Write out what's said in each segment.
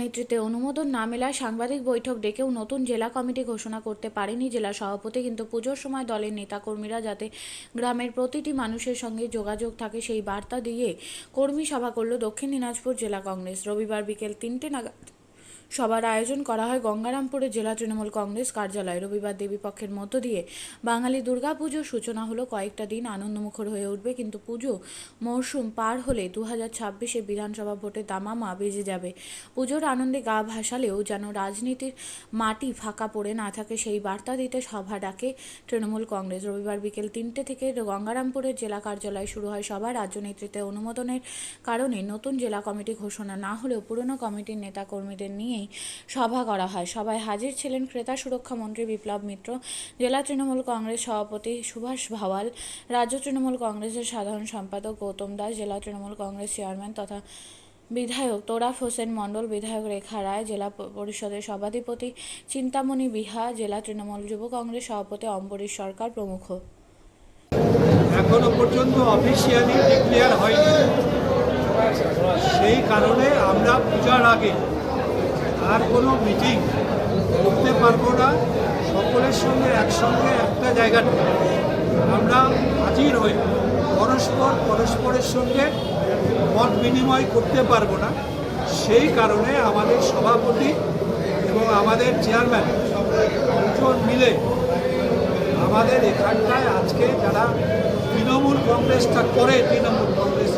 নেতৃত্বে অনুমোদন না মেলায় সাংবাদিক বৈঠক ডেকেও নতুন জেলা কমিটি ঘোষণা করতে পারেনি জেলা সভাপতি, কিন্তু পুজোর সময় দলের নেতাকর্মীরা যাতে গ্রামের প্রতিটি মানুষের সঙ্গে যোগাযোগ থাকে সেই বার্তা দিয়ে কর্মী সভা করল দক্ষিণ দিনাজপুর জেলা কংগ্রেস। রবিবার বিকেল তিনটে নাগাদ সভার আয়োজন করা হয় গঙ্গারামপুরে জেলা তৃণমূল কংগ্রেস কার্যালয়। রবিবার দেবীপক্ষের মধ্য দিয়ে বাঙালি দুর্গাপুজোর সূচনা হলো কয়েকটা দিন আনন্দমুখর হয়ে উঠবে, কিন্তু পুজো মরশুম পার হলে দু হাজার ছাব্বিশে বিধানসভা ভোটে দামামা বেজে যাবে। পুজোর আনন্দে গা ভাসালেও যেন রাজনীতির মাটি ফাঁকা পড়ে না থাকে সেই বার্তা দিতে সভা ডাকে তৃণমূল কংগ্রেস। রবিবার বিকেল তিনটে থেকে গঙ্গারামপুরের জেলা কার্যালয়ে শুরু হয় সভা। রাজ্য নেতৃত্বে অনুমোদনের কারণে নতুন জেলা কমিটি ঘোষণা না হলেও পুরনো কমিটির নেতাকর্মীদের নিয়েই সভা করা হয়। সভায় হাজির ছিলেন ক্রেতা সুরক্ষা মন্ত্রী বিপ্লব মিত্র, জেলা তৃণমূল কংগ্রেস সভাপতি সুভাষ ভাওয়াল, রাজ্য তৃণমূল কংগ্রেসের সাধারণ সম্পাদক গৌতম দাস, জেলা তৃণমূল কংগ্রেস চেয়ারম্যান তথা বিধায়ক তোরাফ হোসেন মণ্ডল, বিধায়ক রেখা রায়, জেলা পরিষদের সভাধিপতি চিন্তামণি বিহা, জেলা তৃণমূল যুব কংগ্রেস সভাপতি অম্বরীশ সরকার প্রমুখ। এখনও পর্যন্ত অফিসিয়ালি ডিক্লেয়ার হয়নি। সেই কারণে আমরা পূজার আগে আর কোনো মিটিং করতে পারব না। সকলের সঙ্গে একসঙ্গে একটা জায়গাতে। আমরা হাজির হই। পরস্পর পরস্পরের সঙ্গে মত বিনিময় করতে পারব না। সেই কারণে আমাদের সভাপতি এবং আমাদের চেয়ারম্যান দুজন মিলে আমাদের এখানটায় আজকে যারা তৃণমূল কংগ্রেসটা করে, তৃণমূল কংগ্রেস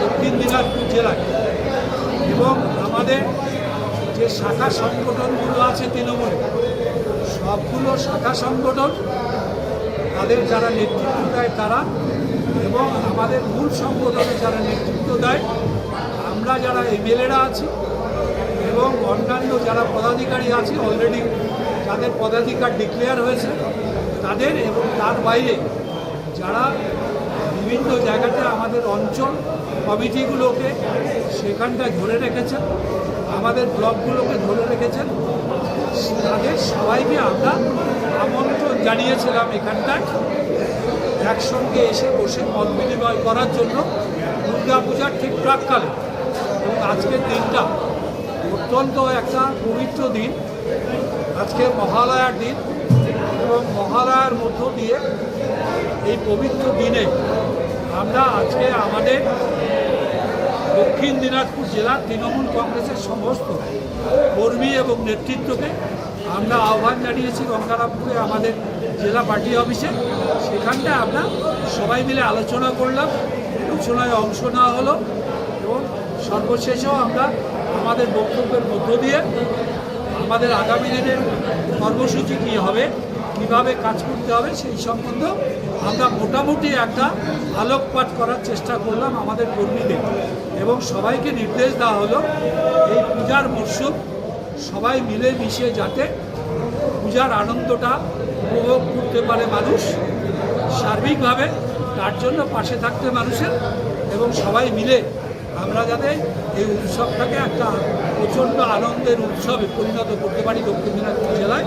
দক্ষিণ দিনাজপুর জেলায় এবং আমাদের শাখা সংগঠনগুলো আছে তৃণমূলে। সবগুলো শাখা সংগঠন তাদের যারা নেতৃত্ব দেয় তারা এবং আমাদের মূল সংগঠনে যারা নেতৃত্ব দেয়, আমরা যারা এমএলএরা আছি এবং অন্যান্য যারা পদাধিকারী আছে অলরেডি যাদের পদাধিকার ডিক্লেয়ার হয়েছে, তাদের এবং তার বাইরে যারা বিভিন্ন জায়গাতে আমাদের অঞ্চল কমিটিগুলোকে সেখানটায় ধরে রেখেছেন আমাদের ব্লকগুলোকে ধরে রেখেছেন। তাদের সবাইকে আমরা আমন্ত্রণ জানিয়েছিলাম এখানটায়। একসঙ্গে এসে বসে মত বিনিময় করার জন্য দুর্গাপূজার ঠিক প্রাককালে। এবং আজকের দিনটা অত্যন্ত একটা পবিত্র দিন। আজকে মহালয়ার দিন এবং মহালয়ার মধ্য দিয়ে এই পবিত্র দিনে আমরা আজকে আমাদের দক্ষিণ দিনাজপুর জেলার তৃণমূল কংগ্রেসের সমস্ত কর্মী এবং নেতৃত্বকে আমরা আহ্বান জানিয়েছি গঙ্গারামপুরে আমাদের জেলা পার্টি অফিসে। সেখানটায় আমরা সবাই মিলে আলোচনা করলাম, আলোচনায় অংশ নেওয়া হলো এবং সর্বশেষেও আমরা আমাদের বক্তব্যের মধ্য দিয়ে আমাদের আগামী দিনের কর্মসূচি কী হবে কীভাবে কাজ করতে হবে সেই সম্বন্ধে আমরা মোটামুটি একটা আলোকপাত করার চেষ্টা করলাম আমাদের কর্মীদের। এবং সবাইকে নির্দেশ দেওয়া হলো, এই পূজার মরশুম সবাই মিলে মিশে যাতে পূজার আনন্দটা উপভোগ করতে পারে মানুষ, সার্বিকভাবে তার জন্য পাশে থাকতে মানুষের, এবং সবাই মিলে আমরা যাতে এই উৎসবটাকে একটা প্রচণ্ড আনন্দের উৎসবে পরিণত করতে পারি দক্ষিণ দিনাজপুর জেলায়।